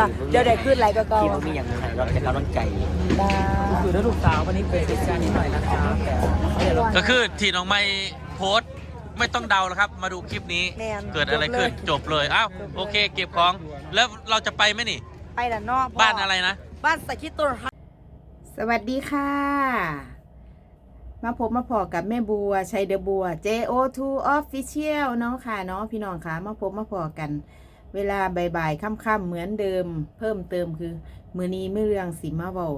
มาเดี๋ยวได้ขึ้นไรก็เก่าที่มันมีอย่างไรเราจะกำลังใจได้คือถ้าลูกสาววันนี้เป็นเหตุการณ์นิดหน่อยนะครับแต่ก็คือที่น้องไม่โพสต์ไม่ต้องเดาแล้วครับ มาดูคลิปนี้แม่นเกิดอะไรขึ้นจบเลยอ้าวโอเค เก็บของแล้วเราจะไปไหมนี่ ไปละเนอกบ้านอะไรนะ บ้านสกิตตัวสวัสดีค่ะ มาพบมาพอกับแม่บัวชัยเดอบัว JO2 Official เนาะค่ะเนาะพี่น้องค่ะ มาพบมาพอกัน เวลาบ่ายๆค่ำๆเหมือนเดิม เพิ่มเติมคือมือนี้ไม่เรื่องสีมาเบา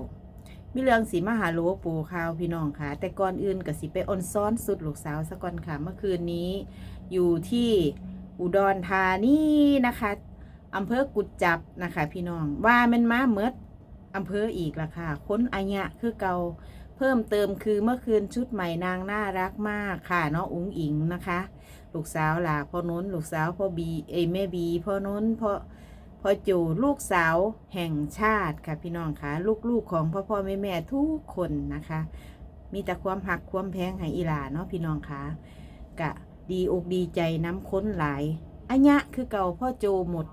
มีเรื่องสีมาหาโลปูข่าวพี่น้องค่ะ แต่ก่อนอื่นก็สิไปออนซ้อนสุดลูกสาวสะก่อนค่ะ เมื่อคืนนี้ อยู่ที่อุดรธานีนะคะอำเภอกุดจับนะคะ พี่น้องว่ามันมาเมดอำเภออีกละค่ะ ค้นอายะคือเกา เพิ่มเติมคือเมื่อคืนชุดใหม่นางน่ารักมากค่ะเนาะอุ๋งอิงนะคะ ลูกสาวหลาพ่อนุ้นลูกสาวพ่อบีเอแม่บีพ่อนุ้นพ่อพ่อจูลูกสาวแห่งชาติค่ะพี่น้องค่ะ ลูกๆของพ่อพ่อแม่แม่ทุกคนนะคะ มีแต่ความหักความแพงให้อีหลาเนาะพี่น้องค่ะกะดีอกดีใจน้ำค้นหลายอัญญะคือเก่าพ่อโจหมด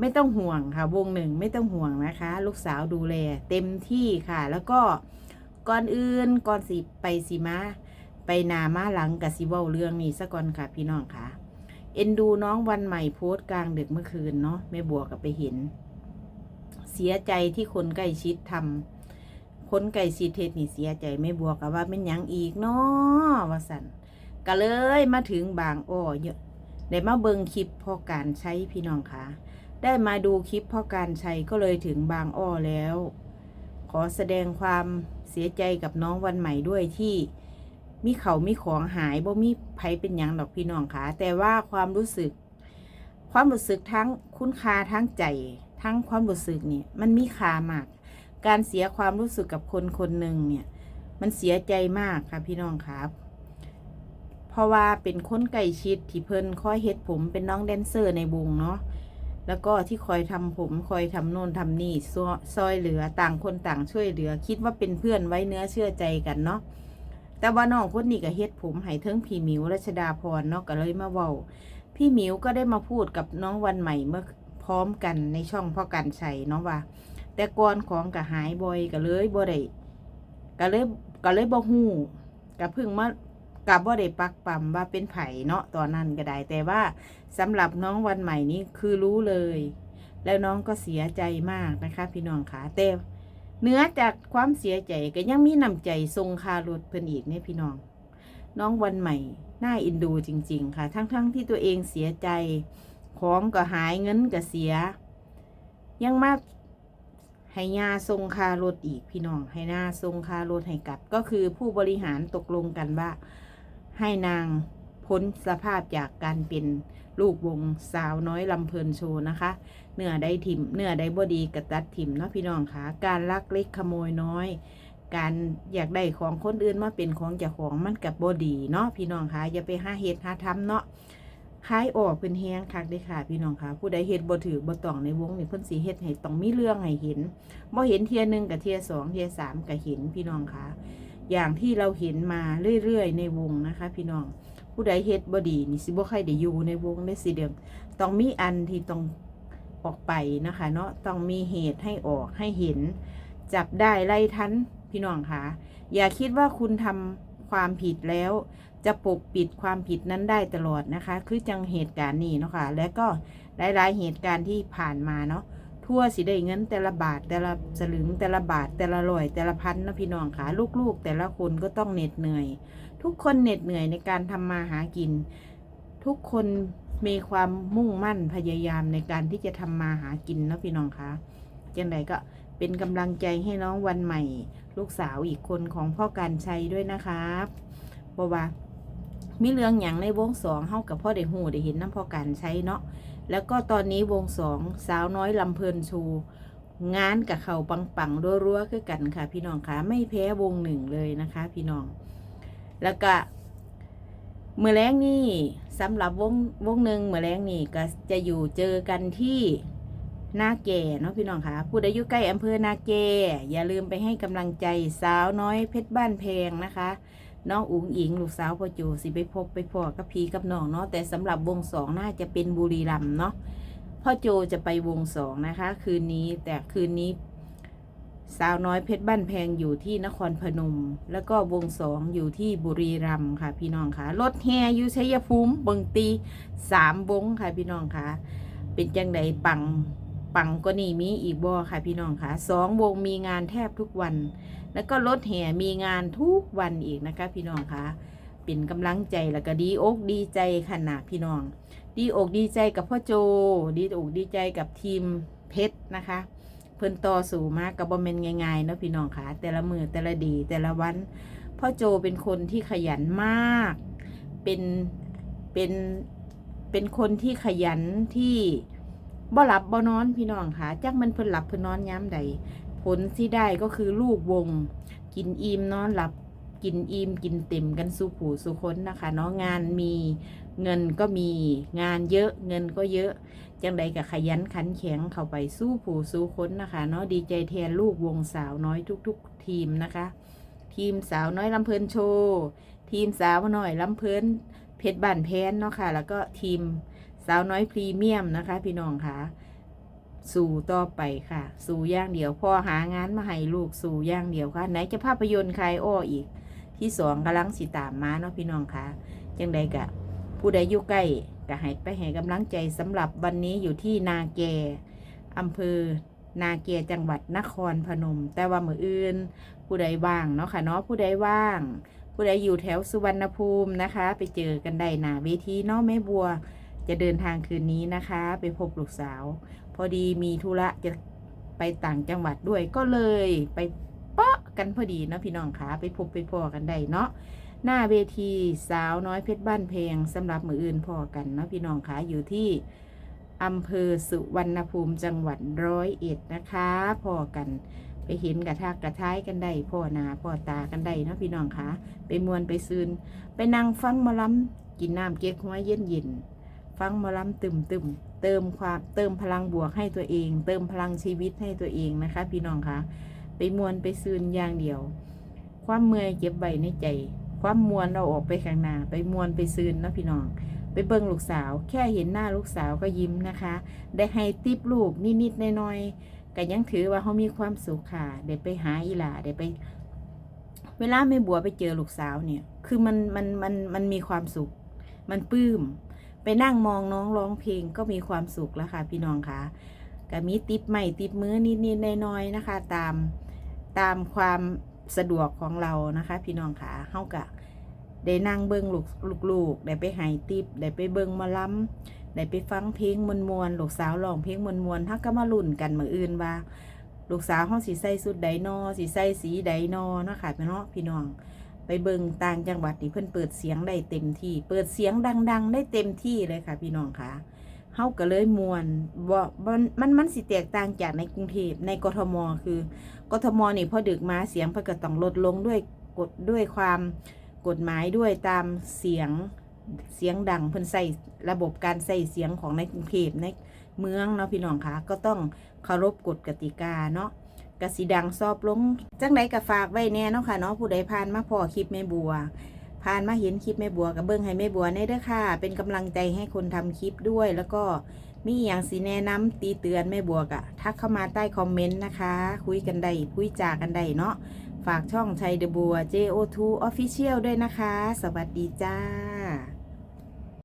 ไม่ต้องห่วงค่ะวงหนึ่งไม่ต้องห่วงนะคะ ลูกสาวดูแลเต็มที่ค่ะ แล้วก็ ก่อนอื่นก่อนสิไปสิมาไปนามาหลังกับสิเว้าเรื่องนี้ซะก่อนค่ะ พี่น้องค่ะ เอ็นดูน้องวันใหม่โพสต์กลางดึกเมื่อคืนเนาะแม่บัวกับไปเห็น เสียใจที่คนใกล้ชิดทำคนใกล้ชิดเทศนี่เสียใจแม่บัวกับว่าเป็นยังอีกเนาะว่าสันก็เลยมาถึงบางอ้อเยอะได้มาเบิงคลิปพ่อการใช้พี่น้องค่ะ ได้มาดูคลิปพ่อการใช้ก็เลยถึงบางอ้อแล้ว ขอแสดงความ เสียใจกับน้องวันใหม่ด้วยที่มีเขามีของหายบ่มีไผเป็นหยังดอกพี่น้องค่ะแต่ว่าความรู้สึก ความรู้สึกทั้งคุณค่าทั้งใจ ทั้งความรู้สึกเนี่ยมันมีค่ามาก การเสียความรู้สึกกับคนคนหนึ่งเนี่ย มันเสียใจมากค่ะพี่น้องครับ เพราะว่าเป็นคนใกล้ชิดที่เพิ่นคอยเฮ็ดผมเป็นน้องแดนเซอร์ในวงเนาะ แล้วก็ที่คอยทำผมคอยทำโน่นทำนี่ซอซอยเหลือต่างคนต่างช่วยเหลือ คิดว่าเป็นเพื่อนไว้เนื้อเชื่อใจกันเนาะแต่ว่าน้องคนนี้ก็เฮ็ดผมให้เทิงพี่หมิวรัชดาพรเนาะก็เลยมาเว้าพี่หมิวก็ได้มาพูดกับน้องวันใหม่เมื่อพร้อมกันในช่องพ่อกันชัยเนาะว่า แต่ก่อนของก็หายบ่อยก็เลยบ่ได้ก็เลยก็เลยบ่ฮู้ก็เพิ่งมา กับบ่าได้ปักปั๊มว่าเป็นไผ่เนาะตอนนั้นก็ได้แต่ว่าสำหรับน้องวันใหม่นี้คือรู้เลย แล้วน้องก็เสียใจมากนะคะ พี่น้องค่ะแต่เนื้อจากความเสียใจก็ยังมีน้ำใจทรงคารถเพิ่นอีกเนี่ยพี่น้อง น้องวันใหม่น่าอินดูจริง ๆ ค่ะ ทั้งๆทที่ตัวเองเสียใจ ของก็หายเงินก็เสีย ยังมาให้ยาทรงคารถอีกพี่น้อง ให้หน้าทรงคารถให้กลับ ก็คือผู้บริหารตกลงกันว่า ให้นางพ้นสภาพจากการเป็นลูกวงสาวน้อยลำเพลินโชว์นะคะ เนื้อได้ถิ่มเนื้อได้บดีกระตัดถิ่มเนาะพี่น้องค่ะการลักเล็กขโมยน้อย การอยากได้ของคนอื่นมาเป็นของจ้าของมันกับบดีเนาะพี่น้องค่ะอย่าไปหาเหตุหาทำเนาะคายออกเป็นแฮงคักเด้ค่ะ พี่น้องค่ะ ผู้ใดเฮ็ดบ่ถือบ่ต้องในวงนี่เพิ่นสิเฮ็ดให้ต้องมีเรื่องให้เห็นบ่เห็นเทียหนึ่งกับเทียสองเทียสามก็เห็นพี่น้องค่ะ อย่างที่เราเห็นมาเรื่อยๆ ในวงนะคะ พี่น้องผู้ใดเฮ็ดบ่ดีนี่สิบ่ใครได้อยู่ในวงได้สิเดิมต้องมีอันที่ต้องออกไปนะคะเนาะต้องมีเหตุให้ออกให้เห็น จับได้ไล่ทันพี่น้องค่ะอย่าคิดว่าคุณทำความผิดแล้ว จะปกปิดความผิดนั้นได้ตลอดนะคะ คือจังเหตุการณ์นี้เนาะค่ะและก็หลายๆเหตุการณ์ที่ผ่านมาเนาะ ทั่วสิได้เงินแต่ละบาทแต่ละสลึงแต่ละบาทแต่ละร้อยแต่ละพันนะพี่น้องค่ะลูกๆ แต่ละคนก็ต้องเหน็ดเหนื่อย ทุกคนเหน็ดเหนื่อยในการทำมาหากิน ทุกคนมีความมุ่งมั่นพยายามในการที่จะทำมาหากินนะพี่น้องคะยังไงก็เป็นกำลังใจให้น้องวันใหม่ ลูกสาวอีกคนของพ่อการชัยด้วยนะครับเพราะว่า มีเรื่องอย่างในวงสองเฮากับพ่อได้หูได้เห็นน้ำพ่อการใช้เนาะแล้วก็ตอนนี้วงสองสาวน้อยลำเพลินชู งานกับเขาปังปังๆรัวๆคือกันค่ะ พี่น้องคะไม่แพ้วงหนึ่งเลยนะคะ พี่น้อง แล้วก็เมื่อแรงนี่สำหรับวงวงหนึ่งเมื่อแรงนี่ก็จะอยู่เจอกันที่นาแก่เนาะพี่น้องค่ะผู้ใดอยู่ใกล้อำเภอนาแก่อย่าลืมไปให้กำลังใจสาวน้อยเพชรบ้านแพงนะคะ น้องอุ๋งอิงลูกสาวพ่อจูสิไปพบไปพอกับพีกับน้องเนาะแต่สำหรับวงสองน่าจะเป็นบุรีรัมเนาะพ่อโจจะไปวงสองนะคะ คืนนี้แต่คืนนี้ สาวน้อยเพชรบ้านแพงอยู่ที่นครพนม แล้วก็วงสองอยู่ที่บุรีรัมย์ค่ะ พี่น้องค่ะรถแฮอยู่ชัยภูมิเบิงตีสามวงค่ะพี่น้องค่ะ เป็นจังไดปัง ปังก็นี่มีอีกบ่ค่ะพี่น้องค่ะสองวงมีงานแทบทุกวัน แล้วก็รถแห่มีงานทุกวันอีกนะคะ พี่น้องค่ะเป็นกำลังใจแล้วก็ดีอกดีใจขนาดพี่น้อง ดีอกดีใจกับพ่อโจ ดีอกดีใจกับทีมเพชรนะคะ เพิ่นต่อสู่มากกับบอมเมนง่ายๆเนาะพี่น้องค่ะ แต่ละมือแต่ละดีแต่ละวันพ่อโจเป็นคนที่ขยันมาก เป็นเป็นเป็นคนที่ขยันที่ บ่หลับบ่นอนพี่น้องค่ะจักมันเพิ่นหลับเพิ่นนอนย้ำใด ผลที่ได้ก็คือลูกวง กินอิ่มนอนหลับ กินอิ่มกินเต็มกันสู่ผู้สู่คนนะคะเนาะงานมีเงินก็มีงานเยอะเงินก็เยอะ จังใดกับขยันขันแข็งเข้าไปสู้ผู้สู้คนนะคะ เนาะดีใจแทนลูกวงสาวน้อยทุก ๆ ทีมนะคะ ทีมสาวน้อยลำเพลินโชว์ทีมสาวน้อยลำเพลินเพชรบ้านแพนเนาะค่ะ แล้วก็ทีม สาวน้อยพรีเมียมนะคะ พี่น้องค่ะ สู่ต่อไปค่ะ สู่ย่างเดียวพอหางานมาให้ลูกสู่ย่างเดียวค่ะ ไหนจะภาพยนตร์คลายอ้ออีก ที่สองกำลังสิตามมาเนาะพี่น้องค่ะจังใดกะ ผู้ใดอยู่ใกล้ก็ให้ไปให้กำลังใจสำหรับวันนี้อยู่ที่นาแกอำเภอนาแกจังหวัดนครพนม แต่ว่ามืออื่น ผู้ใดว่างเนาะค่ะเนาะผู้ใดว่าง ผู้ใดอยู่แถวสุวรรณภูมินะคะ ไปเจอกันได้หนาเวทีเนาะแม่บัว จะเดินทางคืนนี้นะคะ ไปพบลูกสาว พอดีมีธุระจะไปต่างจังหวัดด้วยก็เลยไปเปาะกันพอดีเนาะพี่น้องคะไปพบไปพอกันได้เนาะหน้าเวทีสาวน้อยเพชรบ้านเพงสำหรับมืออื่นพอกันเนาะพี่น้องคะอยู่ที่อำเภอสุวรรณภูมิจังหวัดร้อยเอ็ดนะคะพอกันไปเห็นกระทากกระท้ายกันได้พ่อหนาพ่อตากันได้เนาะพี่น้องคะไปมวนไปซืนไปนั่งฟังมอลำกินน้ำเก๊กหัวเย็นเย็น ฟังมอลำตึมตึมเติมความเติมพลังบวกให้ตัวเอง เติมพลังชีวิตให้ตัวเองนะคะ พี่น้องคะไปมวนไปซืนอย่างเดียว ความเมื่อยเก็บไว้ในใจ ความมวนเราออกไปข้างหน้าไปมวนไปซืนเนาะพี่น้องไปเบิ่งลูกสาว แค่เห็นหน้าลูกสาวก็ยิ้มนะคะ ได้ให้ติปลูกนิดๆน้อยๆก็ยังถือว่าเขามีความสุขค่ะได้ไปหาอีหลาได้ไปเวลาแม่บัวไปเจอลูกสาวเนี่ย คือมันมันมันมันมีความสุข มันปลื้ม ไปนั่งมองน้องร้องเพลงก็มีความสุขแล้วค่ะพี่น้องค่ะก็มีติปใหม่ติปมือนิดๆน้อยๆนะคะ ตามตามความสะดวกของเรานะคะ พี่น้องค่ะเฮากะได้นั่งเบิ้งลูกลูกๆได้ไปหายติบได้ไปเบิ้งมาล้ำได้ไปฟังเพลงมวนมวนๆลูกสาวร้องเพลงมวนมวนๆทักก็มาลุ่นกันมืออื่นว่า ลูกสาวห้องสีใส่สุดใดนอสีใส่สีใดนอนาะคะพี่น้องพี่น้อง ไปเบิงต่างจังหวัดนี่เพิ่นเปิดเสียงได้เต็มที่ เปิดเสียงดัง ๆ ได้เต็มที่เลยค่ะ พี่น้องค่ะเฮาก็เลยมวนบ่มันมันสิแตกต่างจากในกรุงเทพในกทมคือกทมนี่พอดึกมาเสียงเพิ่นก็ต้องลดลงด้วยกฎด้วยความกฎหมายด้วยตามเสียงเสียงดังเพิ่นใส่ระบบการใส่เสียงของในกรุงเทพในเมืองเนาะพี่น้องค่ะก็ต้องเคารพกฎกติกาเนาะ กสิดังซอบลงจังไดก็ฝากไว้แน่เนาะค่ะเนาะผู้ใดผ่านมาพอคลิปแม่บัวผ่านมาเห็นคลิปแม่บัวกับเบิ้งให้แม่บัวแน่เด้อค่ะ เป็นกำลังใจให้คนทำคลิปด้วย แล้วก็มีอย่างสีแนะนำตีเตือนแม่บัวกะทักเข้ามาใต้คอมเมนต์นะคะ คุยกันได้คุยจากันได้เนาะฝากช่องชัยเดอะบัว JO2 Official ด้วยนะคะ สวัสดีจ้า